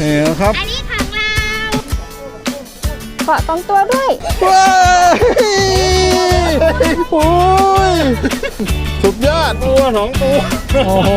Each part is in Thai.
นี่นะครับอันนี้ของเราเกาะตรงตัวด้วยว้ายโอ้ยสุดยอดตัวสองตัวโอ้โห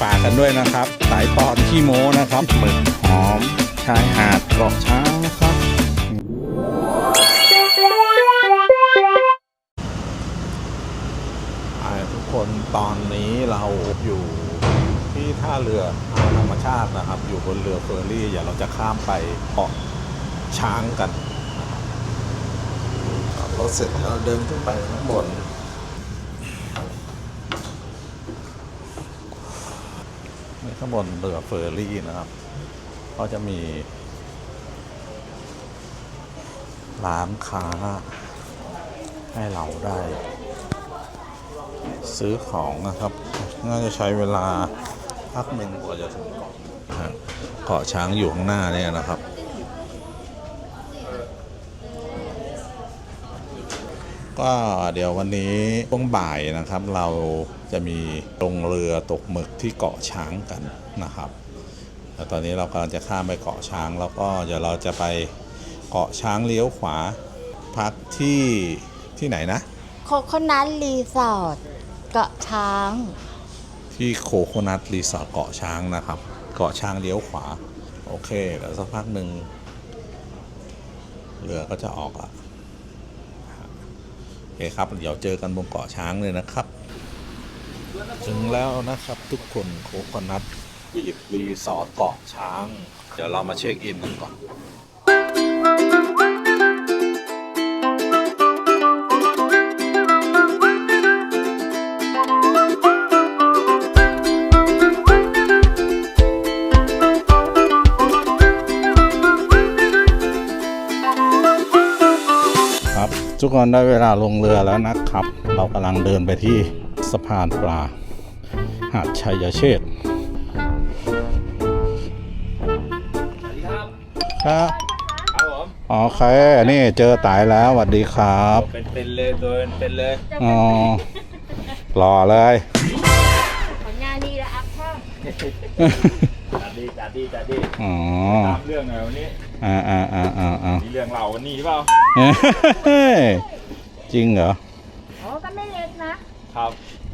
ฝากกันด้วยนะครับ สายปอนขี้โม้นะครับหมึกหอมชายหาดเกาะช้างนะครับทุกคนตอนนี้เราอยู่ ที่ท่าเรืออ่าวธรรมชาตินะครับ อยู่บนเรือเฟอร์รี่อย่าเราจะข้ามไปเกาะช้างกันนะครับขับรถเสร็จแล้วเดินขึ้นไปข้างบนในข้างบนเรือเฟอร์รี่นะครับ ก็จะมี ร้านค้า ให้เราได้ ซื้อของนะครับ น่าจะใช้เวลา พักหนึ่งกว่าจะถึงเกาะเกาะช้างอยู่ข้างหน้าเนี่ยนะครับ ก็เดี๋ยววันนี้ช่วงบ่ายนะครับ เราจะมีลงเรือตกหมึกที่เกาะช้างกันนะครับแต่ตอนนี้เรากำลังจะข้ามไปเกาะช้างแล้วก็เดี๋ยวเราจะไปเกาะช้างเลี้ยวขวาพักที่ที่ไหนนะโคโคนัทรีสอร์ทเกาะช้าง ที่โคโคนัทรีสอร์ทเกาะช้างนะครับ เกาะช้างเลี้ยวขวา โอเคเดี๋ยวสักพักหนึ่งเรือก็จะออกละโอเคครับ เดี๋ยวเจอกันบนเกาะช้างเลยนะครับ ถึงแล้วนะครับทุกคนโคโคนัทรีสอร์ทเกาะช้าง เดี๋ยวเรามาเช็คอินกันก่อน กคนได้เวลาลงเรือแล้วนะครับ เรากำลังเดินไปที่สะพานปลา หาดชัยเชษฐ์สวัสดีครับครับครับผมโอเคนี่เจอตายแล้วสวัสดีครับ เป็นเป็นๆเลยตัวเป็นเป็นๆเลยอ๋อรอเลยผลงานดีและอัพเพิ่มจัดดีจัดดีจัดดีอ๋อตามเรื่องหน่อยวันนี้ อ่าอ่าอ่าอ่าอ่ามีเรื่องเราวันนี้เปล่าเฮ้ยจริงเหรอโอ้ก็ไม่เล็กนะครับ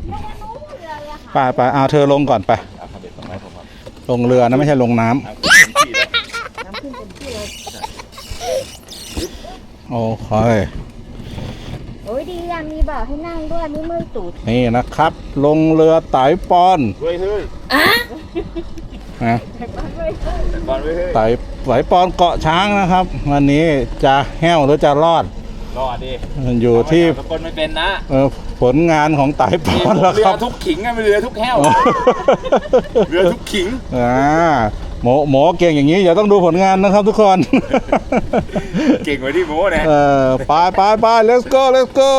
ไม่ได้รู้เรือเลยค่ะไปไปเอาเธอลงก่อนไปเอาขับเด็ดตรงไหนผมครับลงเรือนะไม่ใช่ลงน้ำเอาขึ้นที่แล้วน้ำขึ้นเต็มที่เลยโอเคโอ้ยดีอะมีเบาะให้นั่งด้วยไม่เมื่อยตูดนี่นะครับ ลงเรือไต่ปอนเฮ้ยเฮ้ยนะแต่ก่อนเว้ยเฮ้ยไต่ ไต่ปอนเกาะช้างนะครับ วันนี้จะแห้วหรือจะรอดรอดดิอยู่ที่ทุกคนไม่เป็นนะเอ่อผลงานของไต่ปนี่อนแล้วเรืคอรับทุกขิงอะไม่เรือทุกแห้วเรือทุกขิงอ่าหมอหมอเก่งอย่างนี้อย่าต้องดูผลงานนะครับทุกคน เก่งกว่าที่โม้นะเออไปไปไป let's go let's go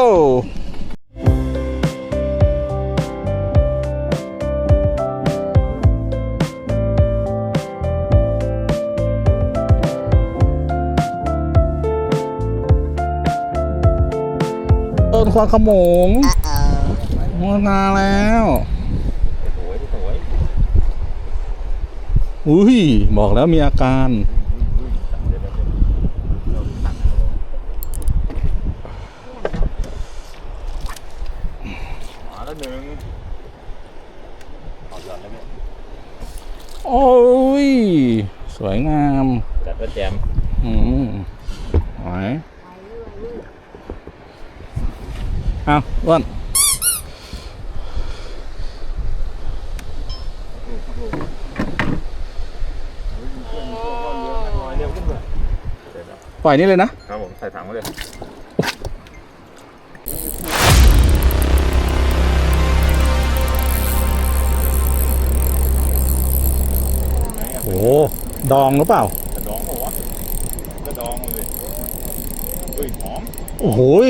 ต้นควันขโมงมาแล้วโอ้ยโอ้ยอุ้ยบอกแล้วมีอาการมาแล้วหนึ่งออกย้อนแล้วเนี่ยโอ้ย สวยงาม จัดว่าแจมอืมไหว เอาอ้วนลอยเร็วขึ้นเลยปล่อยนี่เลยนะ ครับผมใส่ถังไว้เลยโอ้ดองหรือเปล่า กระดองเหรอวะกระดองเลยเฮ้ยหอม โอ้โหย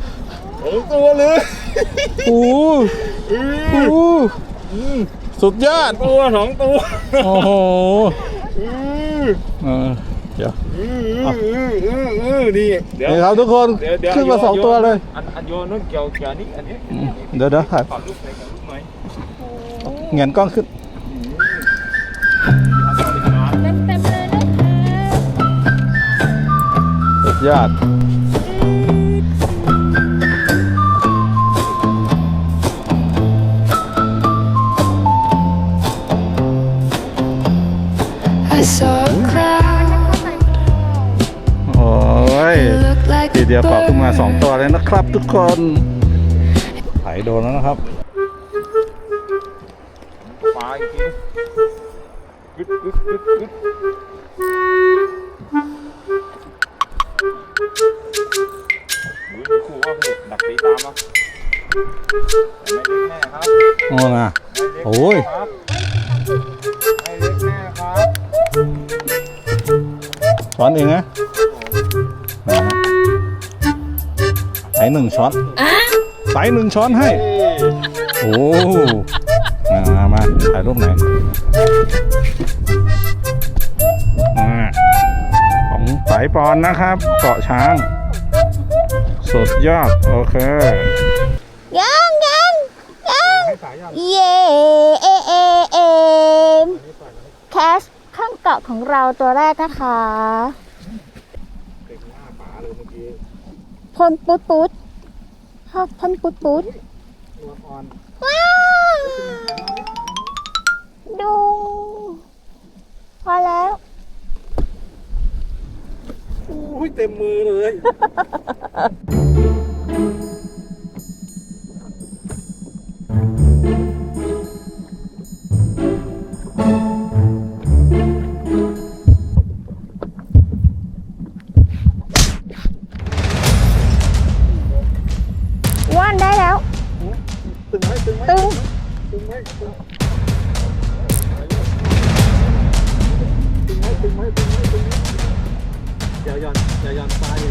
สองตัวเลยโอ้โหสุดยอดตัวสองตัวโอ้โหอือเออเดี๋ยวอืออืออืออือนี่เดี๋ยวนี่ครับทุกคนเดี๋ยวเดี๋ยวขึ้นมาสองตัวเลยอันอันโยนนู่นเกี่ยวเกี่ยวนี่อันนี้เดี๋ยวเดี๋ยวถ่ายขอลูกไหนกับลูกไหนเงียนกล้องขึ้นเต็มเต็มๆเลยนะคะสุดยอด โอ้ย look like ที a เดียวปรับขึ้นมา bird. สองตัวเลยนะครับทุกคนไถโดนแล้วนะครับปลาอีกทีกึดกึดกึดกึดอุ้ยมีคู่ว่าพี่ดักตีตามมาไม่เล็กแน่ครับโอ้นะไม่เล็กโอ้ย ช้อนเองนะนะฮะใส่หนึ่งช้อนใส่หนึ่งช้อนให้เอ้ยโอ้มามามาถ่ายรูปไหนอยอ่าของสายปอนนะครับ เกาะช้าง สุดยอด โอเคยังยังยังเย่เอเอเอมแคสข้าง เกาะของเราตัวแรกนะคะเก่งหน้าป๋าเลยเมื่อกี้พ่นปุ๊ดปุ๊ดชอบพ่นปุ๊ดปุ๊ดตัวอ่อนว้าวดูพอแล้วอุ้ยเต็มมือเลย ตึงไหมตึงตึงไหมตึงไหมตึงไหมตึงไหมอย่าหย่อนอย่าหย่อนปลายอย่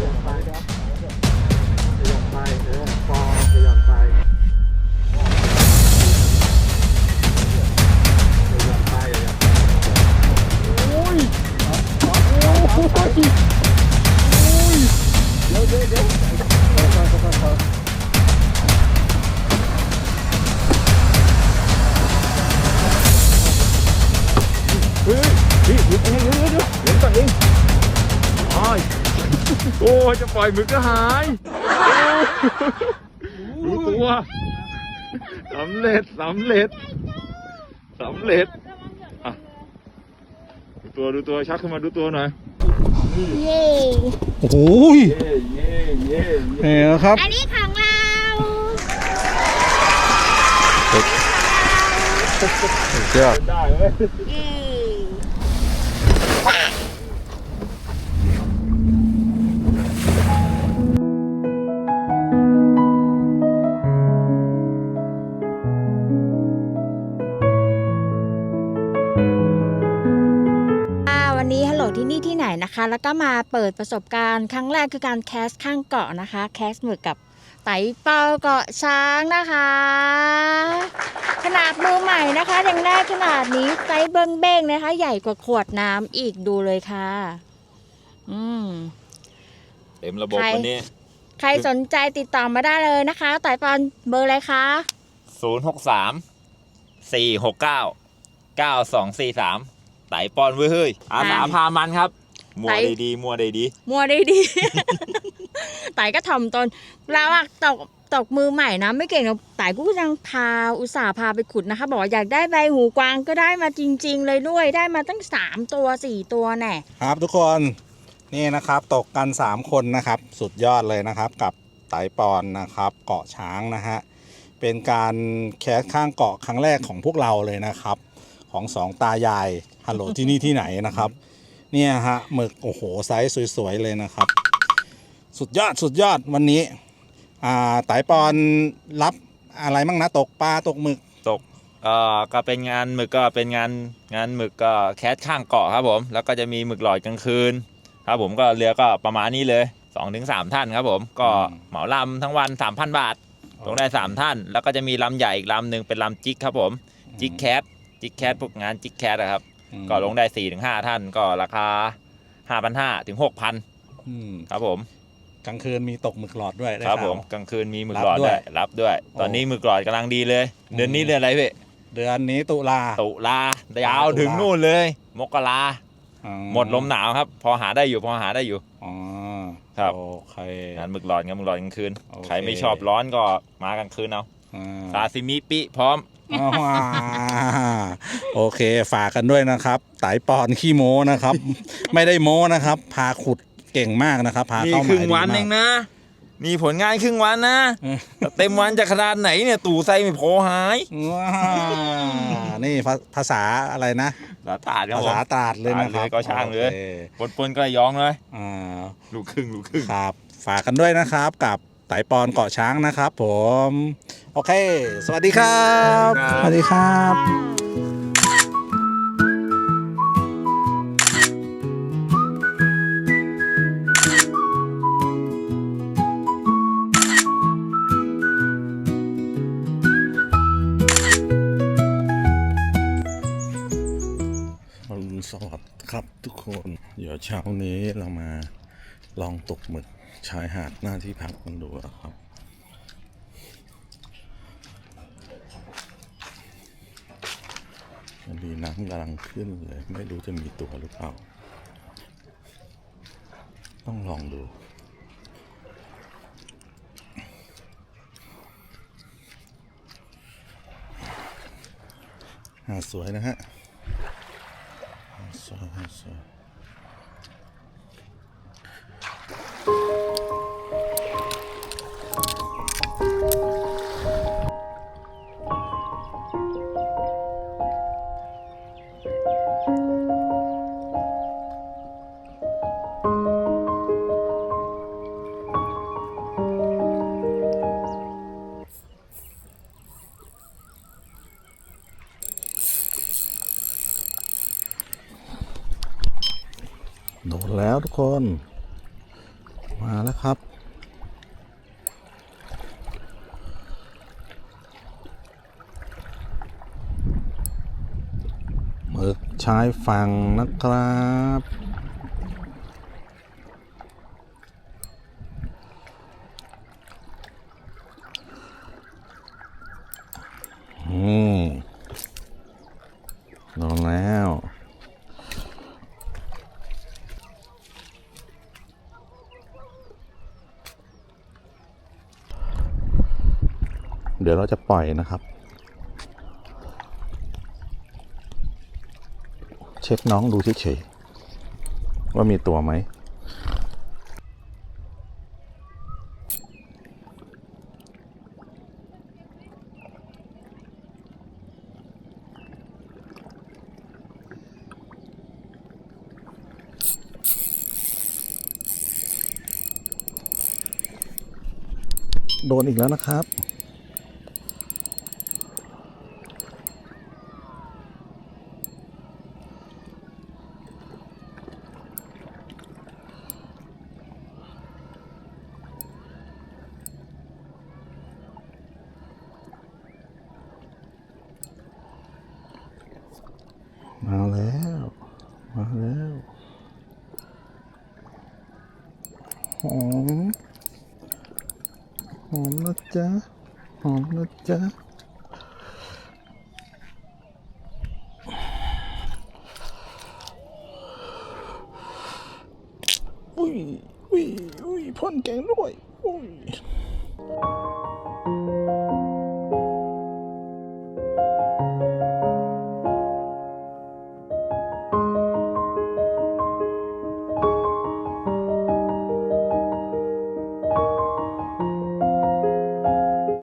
จะปล่อยมือก็หายโอ้รู้ตัวสำเร็จสำเร็จสำเร็จอะดูตัวดูตัวชักขึ้นมาดูตัวหน่อยเย่โอ้โหยเย่เย่เย่นี่นะครับอันนี้ของเราสุดยอดได้เว้ยเย่ ที่นี่ที่ไหนนะคะ แล้วก็มาเปิดประสบการณ์ครั้งแรกคือการแคสข้างเกาะนะคะ แคสหมึกกับไตเป้าเกาะช้างนะคะ ขนาดมือใหม่นะคะยังได้ขนาดนี้ไซส์เบิ้งเบ้งๆนะคะ ใหญ่กว่าขวดน้ำอีกดูเลยค่ะ อืมเต็มระบบใครวันนี้ ใครสนใจติดต่อมาได้เลยนะคะไต่ปอนเบอร์อะไรคะ0 6 3 4 6 9 9 2 4 3 ไต่ปอนเว้ยเฮ้ยอาสาพามันครับ มัวไต่ได้ดี มัวได้ดี มัวได้ดี ไต่ก็ถ่อมตนเราอะตกตกมือใหม่นะ ไม่เก่งหรอกไต่ก็ยังพาอุตส่าห์พาไปขุดนะคะ บอกว่าอยากได้ใบหูกวางก็ได้มาจริง ๆ เลยด้วยได้มาตั้งสามตัวสี่ตัวแน่ ครับทุกคนนี่นะครับตกกัน 3 คนนะครับ สุดยอดเลยนะครับ กับไตปอนนะครับ เกาะช้างนะฮะเป็นการแคสข้างเกาะครั้งแรกของพวกเราเลยนะครับ ของสองตายายฮัลโหลที่นี่ที่ไหนนะครับ เนี่ยฮะหมึกโอ้โหไซส์สวยๆเลยนะครับ สุดยอดสุดยอดวันนี้ อ่าไตปอนรับอะไรมั่งนะตกปลาตกหมึกตกเอ่อก็เป็นงานหมึกก็เป็นงานงานหมึกก็แคสข้างเกาะครับผม แล้วก็จะมีหมึกหลอดกลางคืน ครับผมก็เรือก็ประมาณนี้เลยสองถึงสามท่านครับผมก็อืมเหมาลำทั้งวันสามพันบาทลงได้สามท่าน แล้วก็จะมีลำใหญ่อีกลำหนึ่งเป็นลำจิกครับผมจิกแคท จิกแคทพวกงานจิกแคทอะครับอืมก็ลงได้สี่ถึงห้าท่านก็ราคาห้าพันห้าถึงหกพันอืมครับผมกลางคืนมีตกหมึกหลอดด้วยได้ครับข่าวผมกลางคืนมีหมึกรับหลอดด้ด้ววยยรับด้วย ตอนนี้หมึกหลอดกำลังดีเลย เดือนนี้เดือนอะไรพี่เดือนนี้ตุลาตุลายาวถึงนู่นเลย มกราอืหมดลมหนาวครับ พอหาได้อยู่พอหาได้อยู่อ๋อครับโอเคงานหมึกหลอดงานหมึกหลอดกลางคืนโอเคใครไม่ชอบร้อนก็มากลางคืนเอาอ่าซาซิมิปิพร้อมอ่า โอเคฝากกันด้วยนะครับไตปอนขี้โม้นะครับ ไม่ได้โม้นะครับ พาขุดเก่งมากนะครับ พานี่เข้าหครึ่มายงดีวันมาเอกงนะนี่ผลงานครึ่งวันนะเออแต่เต็มวันจะขนาดไหนเนี่ย ตู่ไซไม่พอหายว้านี่ภาภาษาอะไรนะลาตาดครับภาผม ษาตราดเลยนะครับตราดเลยก็ช่างเลย โอคปนปนๆก็ระยองเลยอ่า ลูกครึ่งลูกครึ่ง ครับฝากกันด้วยนะครับกับไตปอนเกาะช้างนะครับผม โอเค สวัสดีครับครับสวัสดีครับอรุณสวัสดิ์ครับทุกคน เดี๋ยวเช้านี้เรามาลองตกหมึกชายหาดหน้าที่พักกันดูนะครับ วันนี้น้ำกำลังขึ้นเลย ไม่รู้จะมีตัวหรือเปล่า ต้องลองดูหาสวยนะฮะสวยสวย แล้วทุกคน มาแล้วครับ หมึกชายฝั่งนะครับ อืมโดนแล้ว เดี๋ยวเราจะปล่อยนะครับ เช็คน้องดูเฉยๆว่ามีตัวไหมโดนอีกแล้วนะครับ มาแล้ว มาแล้ว หอม หอมนะจ๊ะ หอมนะจ๊ะ อุ้ย อุ้ย อุ้ยพ่นแกงด้วย อุ้ย